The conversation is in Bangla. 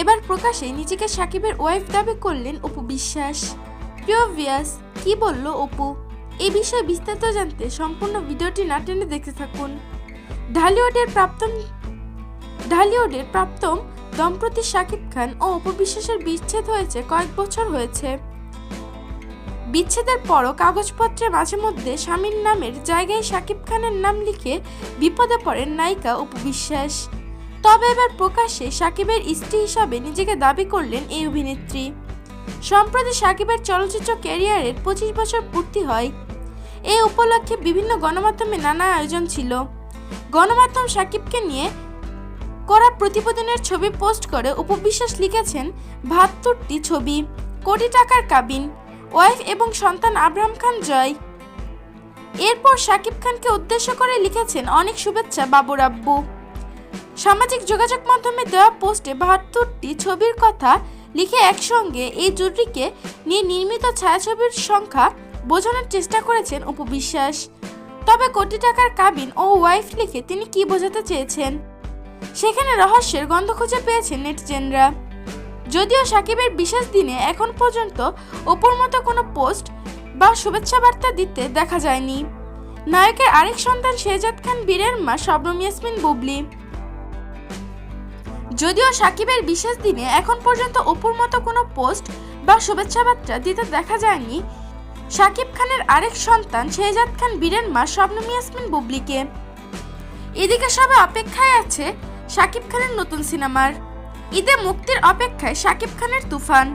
এবার প্রকাশে নিজেকে সাকিবের ওয়াইফ দাবি করলেন অপু বিশ্বাস। প্রিয় ভিয়াস কি বলল অপু? এই বিষয়ে বিস্তারিত জানতে সম্পূর্ণ ভিডিওটি না টেনে দেখতে থাকুন। ঢালিউডের প্রাপ্তম ঢালিউডের প্রাপ্তম দম্পতি শাকিব খান ও অপু বিশ্বাসের বিচ্ছেদ হয়েছে কয়েক বছর হয়েছে। বিচ্ছেদের পরও কাগজপত্রে মাঝে মধ্যে স্বামীর নামের জায়গায় শাকিব খানের নাম লিখে বিপদে পড়েন নায়িকা অপু বিশ্বাস। তবে এবার প্রকাশ্যে সাকিবের স্ত্রী হিসাবে নিজেকে দাবি করলেন এই অভিনেত্রী। সম্প্রতি সাকিবের চলচ্চিত্র ক্যারিয়ারের পঁচিশ বছর পূর্তি হয়। এই উপলক্ষে বিভিন্ন গণমাধ্যমে নানা আয়োজন ছিল। গণমাধ্যম সাকিবকে নিয়ে করা প্রতিবেদনের ছবি পোস্ট করে উপবিশ্বাস লিখেছেন, বাহাত্তরটি ছবি, কোটি টাকার কাবিন, ওয়াইফ এবং সন্তান আব্রাহাম খান জয়। এরপর সাকিব খানকে উদ্দেশ্য করে লিখেছেন, অনেক শুভেচ্ছা বাবুর আব্বু। সামাজিক যোগাযোগ মাধ্যমে দেওয়া পোস্টে বাহাত্তরটি ছবির কথা লিখে একসঙ্গে এই জুটিকে নিয়ে নির্মিত ছায়াছবির সংখ্যা বোঝানোর চেষ্টা করেছেন উপবিশ্বাস তবে কোটি টাকার কাবিন ও ওয়াইফ লিখে তিনি কি বোঝাতে চেয়েছেন? সেখানে রহস্যের গন্ধ খুঁজে পেয়েছেন নেটিজেনরা। যদিও সাকিবের বিশেষ দিনে এখন পর্যন্ত অপুর মতো কোনো পোস্ট বা শুভেচ্ছা বার্তা দিতে দেখা যায়নি। নায়কের আরেক সন্তান শেহজাদ খান, বীরের মা শবনম ইয়াসমিন বুবলি। যদিও সাকিবের বিশেষ দিনে এখন পর্যন্ত অপুর মতো কোনো পোস্ট বা শুভেচ্ছা বার্তা দিতে দেখা যায়নি। সাকিব খানের আরেক সন্তান শেহজাদ খান বীরের মা শবনম ইয়াসমিন বুবলিকে। এদিকে সবাই অপেক্ষায় আছে সাকিব খানের নতুন সিনেমার। ঈদে মুক্তির অপেক্ষায় সাকিব খানের তুফান।